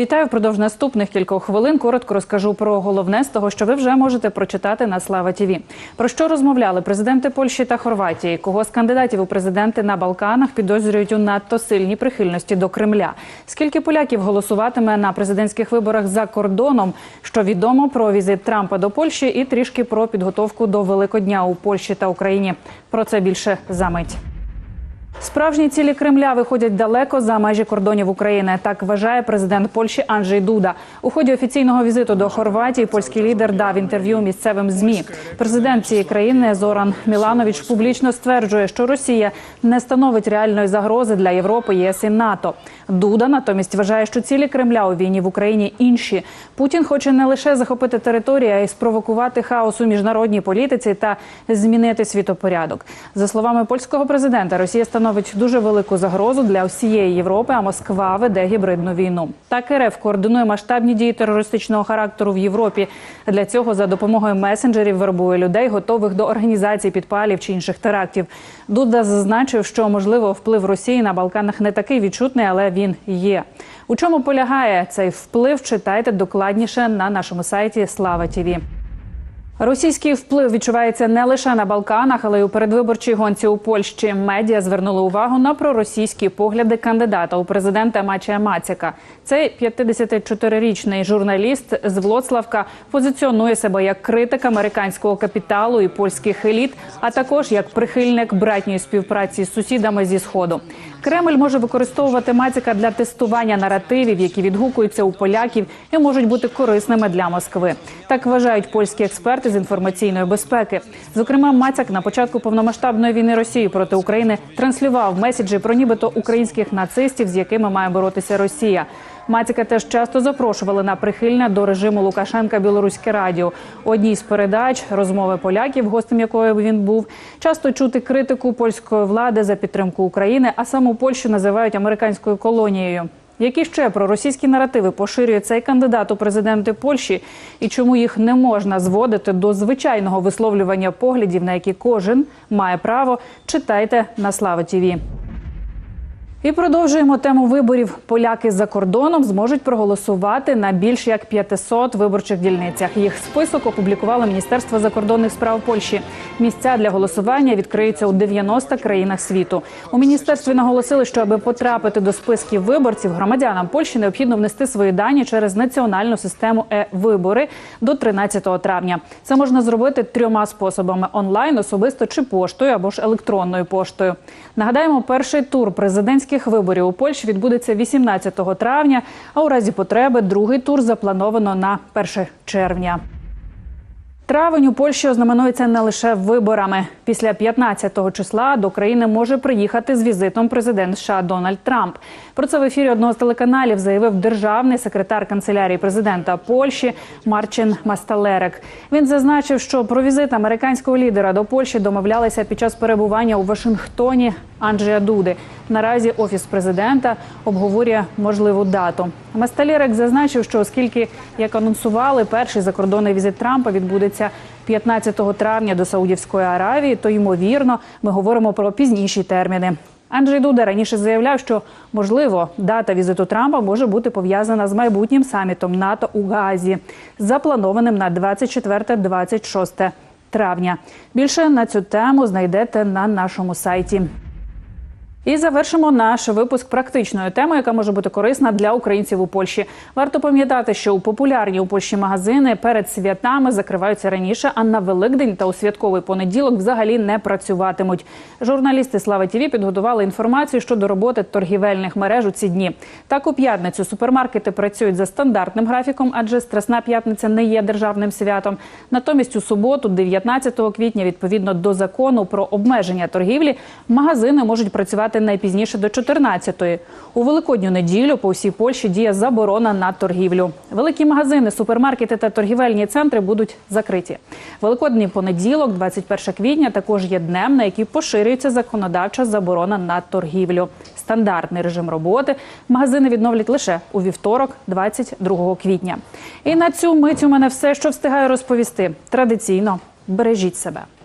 Вітаю впродовж наступних кількох хвилин. Коротко розкажу про головне з того, що ви вже можете прочитати на Слава Тіві. Про що розмовляли президенти Польщі та Хорватії? Кого з кандидатів у президенти на Балканах підозрюють у надто сильній прихильності до Кремля? Скільки поляків голосуватиме на президентських виборах за кордоном? Що відомо про візит Трампа до Польщі і трішки про підготовку до Великодня у Польщі та Україні. Про це більше за мить. Справжні цілі Кремля виходять далеко за межі кордонів України. Так вважає президент Польщі Анджей Дуда. У ході офіційного візиту до Хорватії польський лідер дав інтерв'ю місцевим змі. Президент цієї країни Зоран Міланович публічно стверджує, що Росія не становить реальної загрози для Європи, ЄС і НАТО. Дуда натомість вважає, що цілі Кремля у війні в Україні інші. Путін хоче не лише захопити територію, а й спровокувати хаос у міжнародній політиці та змінити світопорядок. За словами польського президента, Росія становить дуже велику загрозу для всієї Європи, а Москва веде гібридну війну. Так РФ координує масштабні дії терористичного характеру в Європі. Для цього за допомогою месенджерів вербує людей, готових до організації підпалів чи інших терактів. Дуда зазначив, що можливо вплив Росії на Балканах не такий відчутний, але він є. У чому полягає цей вплив? Читайте докладніше на нашому сайті Слава Тіві. Російський вплив відчувається не лише на Балканах, але й у передвиборчій гонці у Польщі. Медіа звернули увагу на проросійські погляди кандидата у президента Мачія Мацяка. Цей 54-річний журналіст з Влоцлавка позиціонує себе як критик американського капіталу і польських еліт, а також як прихильник братньої співпраці з сусідами зі сходу. Кремль може використовувати Мацяка для тестування наративів, які відгукуються у поляків і можуть бути корисними для Москви. Так вважають польські експерти з інформаційної безпеки. Зокрема, Мацяк на початку повномасштабної війни Росії проти України транслював меседжі про нібито українських нацистів, з якими має боротися Росія. Мацяка теж часто запрошували на прихильне до режиму Лукашенка білоруське радіо. Одній з передач розмови поляків, гостем якої він був, часто чути критику польської влади за підтримку України, а саму Польщу називають американською колонією. Які ще проросійські наративи поширює цей кандидат у президенти Польщі, і чому їх не можна зводити до звичайного висловлювання поглядів, на які кожен має право, читайте на Слава Тіві. І продовжуємо тему виборів. Поляки за кордоном зможуть проголосувати на більш як 500 виборчих дільницях. Їх список опублікувало Міністерство закордонних справ Польщі. Місця для голосування відкриються у 90 країнах світу. У міністерстві наголосили, що аби потрапити до списків виборців, громадянам Польщі необхідно внести свої дані через національну систему е-вибори до 13 травня. Це можна зробити трьома способами: онлайн, особисто чи поштою або ж електронною поштою. Нагадаємо, перший тур президентських виборів у Польщі відбудеться 18 травня. А у разі потреби другий тур заплановано на 1 червня. Травень у Польщі ознаменується не лише виборами. Після 15-го числа до країни може приїхати з візитом президент США Дональд Трамп. Про це в ефірі одного з телеканалів заявив державний секретар канцелярії президента Польщі Марчин Масталерек. Він зазначив, що про візит американського лідера до Польщі домовлялися під час перебування у Вашингтоні Анджея Дуди. Наразі офіс президента обговорює можливу дату. Масталерек зазначив, що оскільки як анонсували, перший закордонний візит Трампа відбудеться 15 травня до Саудівської Аравії, то ймовірно ми говоримо про пізніші терміни. Анджей Дуда раніше заявляв, що можливо дата візиту Трампа може бути пов'язана з майбутнім самітом НАТО у Газі, запланованим на 24-26 травня. Більше на цю тему знайдете на нашому сайті. І завершимо наш випуск практичною темою, яка може бути корисна для українців у Польщі. Варто пам'ятати, що у популярні у Польщі магазини перед святами закриваються раніше, а на Великдень та у святковий понеділок взагалі не працюватимуть. Журналісти Слава Тіві підготували інформацію щодо роботи торгівельних мереж у ці дні. Так у п'ятницю супермаркети працюють за стандартним графіком, адже Страсна п'ятниця не є державним святом. Натомість у суботу, 19 квітня, відповідно до закону про обмеження торгівлі, магазини можуть працювати найпізніше до 14-ї. У великодню неділю по всій Польщі діє заборона на торгівлю. Великі магазини, супермаркети та торгівельні центри будуть закриті. Великодній понеділок, 21 квітня, також є днем, на який поширюється законодавча заборона на торгівлю. Стандартний режим роботи магазини відновлять лише у вівторок, 22 квітня. І на цю мить у мене все, що встигаю розповісти. Традиційно бережіть себе.